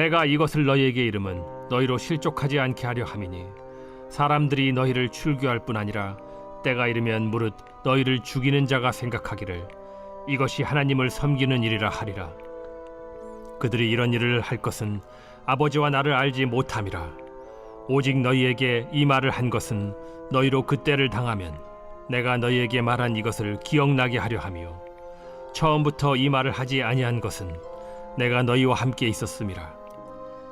내가 이것을 너희에게 이름은 너희로 실족하지 않게 하려 함이니 사람들이 너희를 출교할 뿐 아니라 때가 이르면 무릇 너희를 죽이는 자가 생각하기를 이것이 하나님을 섬기는 일이라 하리라. 그들이 이런 일을 할 것은 아버지와 나를 알지 못함이라. 오직 너희에게 이 말을 한 것은 너희로 그때를 당하면 내가 너희에게 말한 이것을 기억나게 하려 함이요. 처음부터 이 말을 하지 아니한 것은 내가 너희와 함께 있었음이라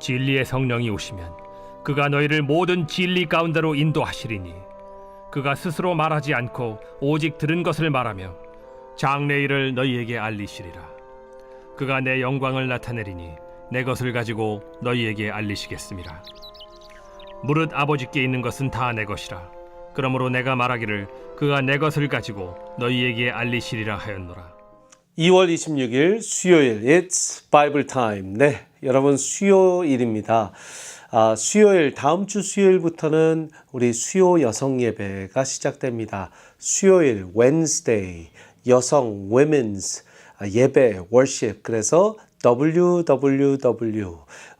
진리의 성령이 오시면 그가 너희를 모든 진리 가운데로 인도하시리니 그가 스스로 말하지 않고 오직 들은 것을 말하며 장래일을 너희에게 알리시리라. 그가 내 영광을 나타내리니 내 것을 가지고 너희에게 알리시겠습니다. 무릇 아버지께 있는 것은 다 내 것이라. 그러므로 내가 말하기를 그가 내 것을 가지고 너희에게 알리시리라 하였노라. 2월 26일 수요일 It's Bible Time. 네, 여러분 수요일입니다. 아, 수요일 다음 주 수요일부터는 우리 수요 여성 예배가 시작됩니다. 수요일 Wednesday 여성 Women's 아, 예배 worship 그래서 WWW 어,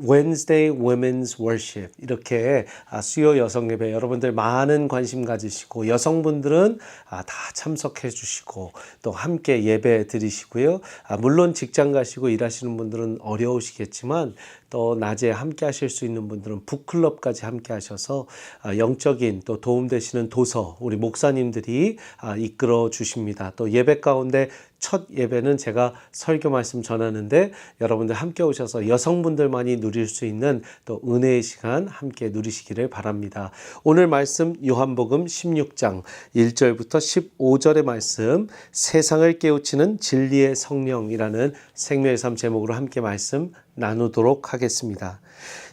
Wednesday Women's Worship 이렇게 아, 수요 여성 예배 여러분들 많은 관심 가지시고 여성분들은 아, 다 참석해 주시고 또 함께 예배 드리시고요. 아, 물론 직장 가시고 일하시는 분들은 어려우시겠지만 또 낮에 함께 하실 수 있는 분들은 북클럽까지 함께 하셔서 아, 영적인 또 도움 되시는 도서 우리 목사님들이 아, 이끌어 주십니다. 또 예배 가운데 첫 예배는 제가 설교 말씀 전하는데 여러분들 함께 오셔서 여성분들 만이 누릴 수 있는 또 은혜의 시간 함께 누리시기를 바랍니다. 오늘 말씀 요한복음 16장 1절부터 15절의 말씀 세상을 깨우치는 진리의 성령이라는 생명의 삶 제목으로 함께 말씀 나누도록 하겠습니다.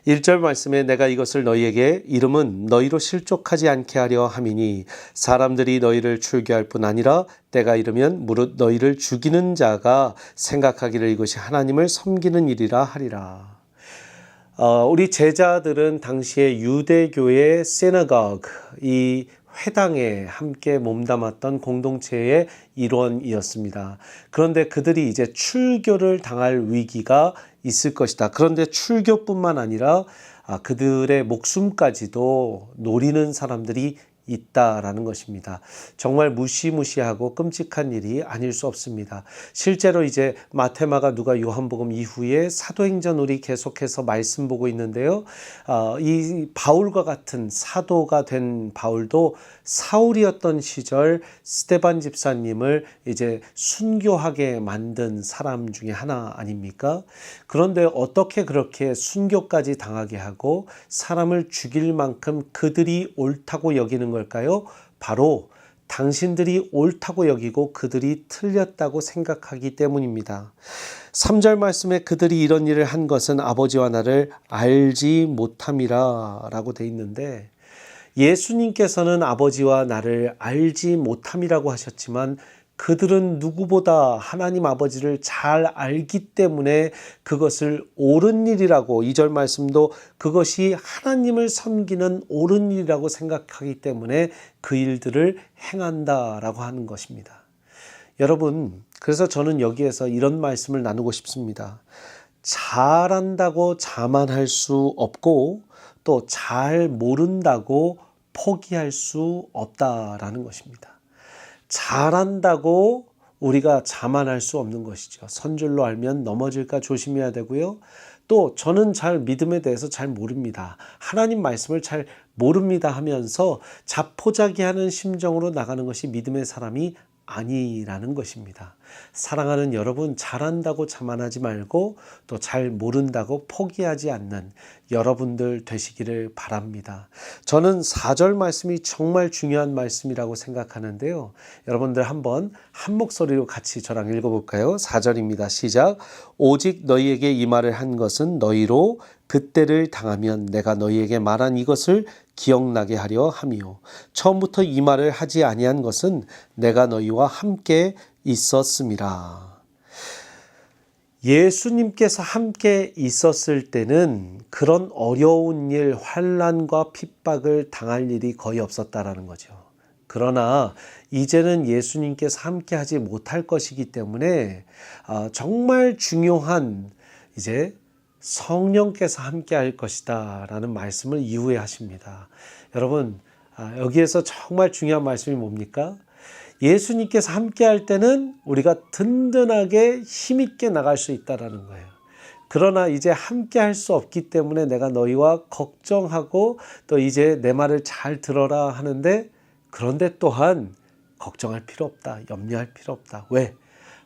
1절 말씀에 내가 이것을 너희에게 이름은 너희로 실족하지 않게 하려 함이니 사람들이 너희를 출교할 뿐 아니라 때가 이르면 무릇 너희를 죽이는 자가 생각하기를 이것이 하나님을 섬기는 일이라 하리라. 어, 우리 제자들은 당시에 유대교의 synagogue, 이 회당에 함께 몸담았던 공동체의 일원이었습니다. 그런데 그들이 이제 출교를 당할 위기가 있을 것이다. 그런데 출교뿐만 아니라 아, 그들의 목숨까지도 노리는 사람들이 있다라는 것입니다. 정말 무시무시하고 끔찍한 일이 아닐 수 없습니다. 실제로 이제 마테마가 누가 요한복음 이후에 사도행전 우리 계속해서 말씀 보고 있는데요. 어, 이 바울과 같은 사도가 된 바울도 사울이었던 시절 스테반 집사님을 이제 순교하게 만든 사람 중에 하나 아닙니까? 그런데 어떻게 그렇게 순교까지 당하게 하고 사람을 죽일 만큼 그들이 옳다고 여기는 걸까요? 바로 당신들이 옳다고 여기고 그들이 틀렸다고 생각하기 때문입니다. 3절 말씀에 그들이 이런 일을 한 것은 아버지와 나를 알지 못함이라 라고 돼 있는데 예수님께서는 아버지와 나를 알지 못함이라고 하셨지만 그들은 누구보다 하나님 아버지를 잘 알기 때문에 그것을 옳은 일이라고 이 절 말씀도 그것이 하나님을 섬기는 옳은 일이라고 생각하기 때문에 그 일들을 행한다라고 하는 것입니다. 여러분, 그래서 저는 여기에서 이런 말씀을 나누고 싶습니다. 잘한다고 자만할 수 없고 또 잘 모른다고 포기할 수 없다라는 것입니다. 잘한다고 우리가 자만할 수 없는 것이죠. 선줄로 알면 넘어질까 조심해야 되고요. 또 저는 잘 믿음에 대해서 잘 모릅니다. 하나님 말씀을 잘 모릅니다 하면서 자포자기하는 심정으로 나가는 것이 믿음의 사람이 아니라는 것입니다. 사랑하는 여러분, 잘한다고 자만하지 말고 또 잘 모른다고 포기하지 않는 여러분들 되시기를 바랍니다. 저는 4절 말씀이 정말 중요한 말씀이라고 생각하는데요. 여러분들 한번 한 목소리로 같이 저랑 읽어볼까요? 4절입니다. 시작. 오직 너희에게 이 말을 한 것은 너희로 그때를 당하면 내가 너희에게 말한 이것을 기억나게 하려 함이요. 처음부터 이 말을 하지 아니한 것은 내가 너희와 함께 있었음이라. 예수님께서 함께 있었을 때는 그런 어려운 일, 환란과 핍박을 당할 일이 거의 없었다라는 거죠. 그러나 이제는 예수님께서 함께 하지 못할 것이기 때문에 아, 정말 중요한 이제 성령께서 함께 할 것이다 라는 말씀을 이후에 하십니다. 여러분, 아, 여기에서 정말 중요한 말씀이 뭡니까? 예수님께서 함께 할 때는 우리가 든든하게 힘있게 나갈 수 있다라는 거예요. 그러나 이제 함께 할 수 없기 때문에 내가 너희와 걱정하고 또 이제 내 말을 잘 들어라 하는데 그런데 또한 걱정할 필요 없다. 염려할 필요 없다. 왜?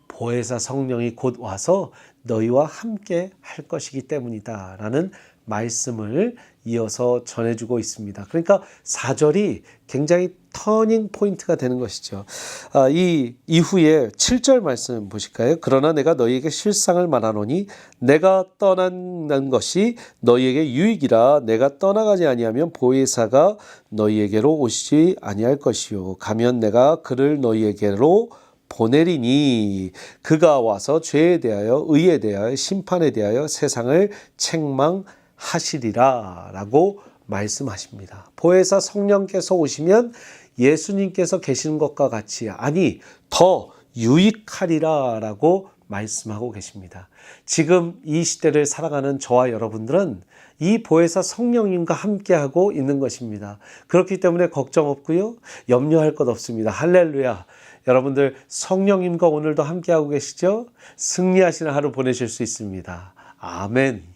보혜사 성령이 곧 와서 너희와 함께 할 것이기 때문이다. 라는 말씀을 이어서 전해주고 있습니다. 그러니까 4절이 굉장히 터닝 포인트가 되는 것이죠. 아, 이 이후에 7절 말씀 보실까요? 그러나 내가 너희에게 실상을 말하노니 내가 떠난 것이 너희에게 유익이라 내가 떠나가지 아니하면 보혜사가 너희에게로 오시지 아니할 것이요 가면 내가 그를 너희에게로 보내리니 그가 와서 죄에 대하여 의에 대하여 심판에 대하여 세상을 책망하시리라라고 말씀하십니다. 보혜사 성령께서 오시면 예수님께서 계시는 것과 같이 아니 더 유익하리라라고 말씀하고 계십니다. 지금 이 시대를 살아가는 저와 여러분들은 이 보혜사 성령님과 함께하고 있는 것입니다. 그렇기 때문에 걱정 없고요. 염려할 것 없습니다. 할렐루야. 여러분들 성령님과 오늘도 함께하고 계시죠? 승리하시는 하루 보내실 수 있습니다. 아멘.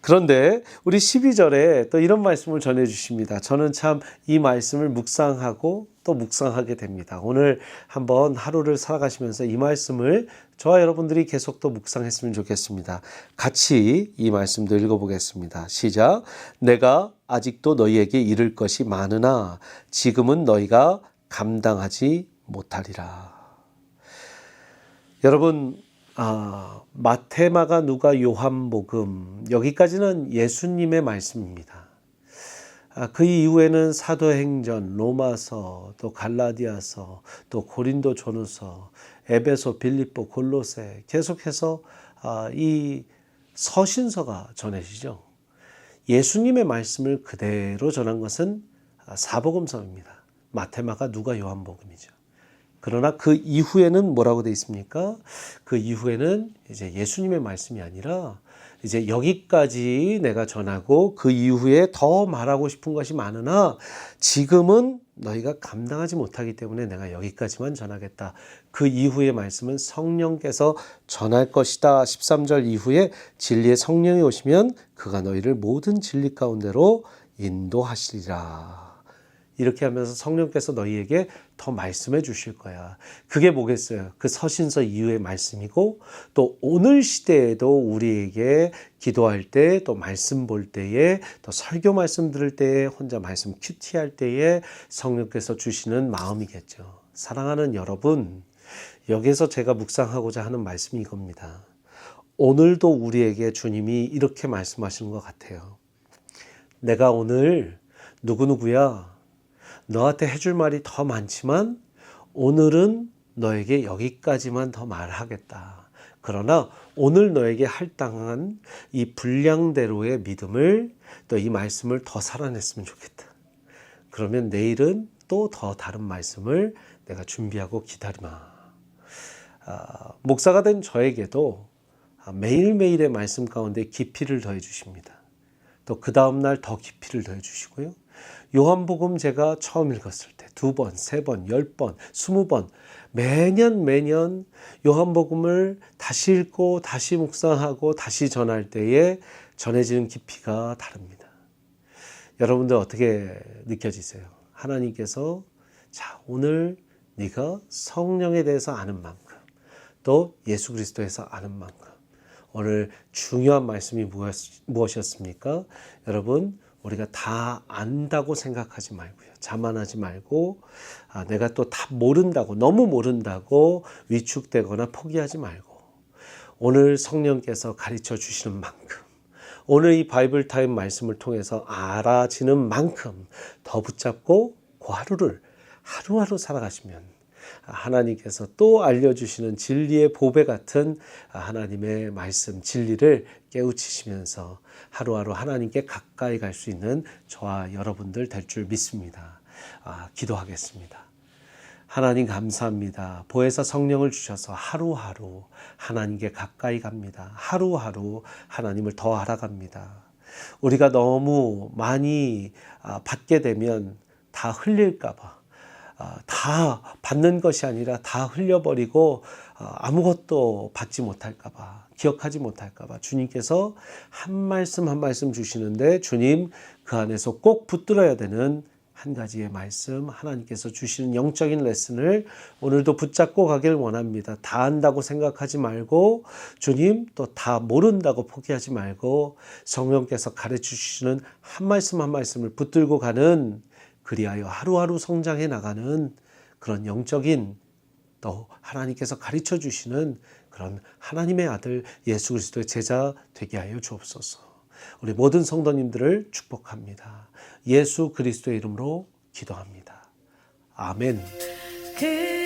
그런데 우리 12절에 또 이런 말씀을 전해 주십니다. 저는 참 이 말씀을 묵상하고 또 묵상하게 됩니다. 오늘 한번 하루를 살아가시면서 이 말씀을 저와 여러분들이 계속 또 묵상했으면 좋겠습니다. 같이 이 말씀도 읽어보겠습니다. 시작. 내가 아직도 너희에게 이를 것이 많으나 지금은 너희가 감당하지 못하리라. 여러분, 아, 마테마가 누가 요한복음 여기까지는 예수님의 말씀입니다. 아, 그 이후에는 사도행전, 로마서, 또 갈라디아서, 또 고린도 전후서, 에베소, 빌립보, 골로새 계속해서 아, 이 서신서가 전해지죠. 예수님의 말씀을 그대로 전한 것은 아, 사복음서입니다. 마테마가 누가 요한복음이죠. 그러나 그 이후에는 뭐라고 돼 있습니까? 그 이후에는 이제 예수님의 말씀이 아니라 이제 여기까지 내가 전하고 그 이후에 더 말하고 싶은 것이 많으나 지금은 너희가 감당하지 못하기 때문에 내가 여기까지만 전하겠다. 그 이후의 말씀은 성령께서 전할 것이다. 13절 이후에 진리의 성령이 오시면 그가 너희를 모든 진리 가운데로 인도하시리라. 이렇게 하면서 성령께서 너희에게 더 말씀해 주실 거야. 그게 뭐겠어요? 그 서신서 이후의 말씀이고 또 오늘 시대에도 우리에게 기도할 때 또 말씀 볼 때에 또 설교 말씀 들을 때에 혼자 말씀 큐티할 때에 성령께서 주시는 마음이겠죠. 사랑하는 여러분, 여기서 제가 묵상하고자 하는 말씀이 이겁니다. 오늘도 우리에게 주님이 이렇게 말씀하시는 것 같아요. 내가 오늘 누구누구야 너한테 해줄 말이 더 많지만 오늘은 너에게 여기까지만 더 말하겠다. 그러나 오늘 너에게 할당한 이 분량대로의 믿음을 또 이 말씀을 더 살아냈으면 좋겠다. 그러면 내일은 또 더 다른 말씀을 내가 준비하고 기다리마. 아, 목사가 된 저에게도 매일매일의 말씀 가운데 깊이를 더해 주십니다. 또 그 다음날 더 깊이를 더해 주시고요. 요한복음 제가 처음 읽었을 때도 두 번, 세 번, 열 번, 스무 번 매년 매년 요한복음을 다시 읽고 다시 묵상하고 다시 전할 때에 전해지는 깊이가 다릅니다. 여러분들 어떻게 느껴지세요? 하나님께서 자 오늘 네가 성령에 대해서 아는 만큼 또 예수 그리스도에서 아는 만큼 오늘 중요한 말씀이 무엇, 무엇이었습니까? 여러분 우리가 다 안다고 생각하지 말고요. 자만하지 말고 아, 내가 또 다 모른다고 너무 모른다고 위축되거나 포기하지 말고 오늘 성령께서 가르쳐 주시는 만큼 오늘 이 바이블 타임 말씀을 통해서 알아지는 만큼 더 붙잡고 그 하루를 하루하루 살아가시면 하나님께서 또 알려주시는 진리의 보배 같은 하나님의 말씀, 진리를 깨우치시면서 하루하루 하나님께 가까이 갈 수 있는 저와 여러분들 될 줄 믿습니다. 아, 기도하겠습니다. 하나님 감사합니다. 보혜사 성령을 주셔서 하루하루 하나님께 가까이 갑니다. 하루하루 하나님을 더 알아갑니다. 우리가 너무 많이 아, 받게 되면 다 흘릴까봐 아, 다 받는 것이 아니라 다 흘려버리고 아, 아무것도 받지 못할까봐 기억하지 못할까봐 주님께서 한 말씀 한 말씀 주시는데 주님 그 안에서 꼭 붙들어야 되는 한 가지의 말씀 하나님께서 주시는 영적인 레슨을 오늘도 붙잡고 가길 원합니다. 다 안다고 생각하지 말고 주님 또 다 모른다고 포기하지 말고 성령께서 가르쳐 주시는 한 말씀 한 말씀을 붙들고 가는 그리하여 하루하루 성장해 나가는 그런 영적인 또 하나님께서 가르쳐 주시는 그런 하나님의 아들 예수 그리스도의 제자 되게 하여 주옵소서. 우리 모든 성도님들을 축복합니다. 예수 그리스도의 이름으로 기도합니다. 아멘. 그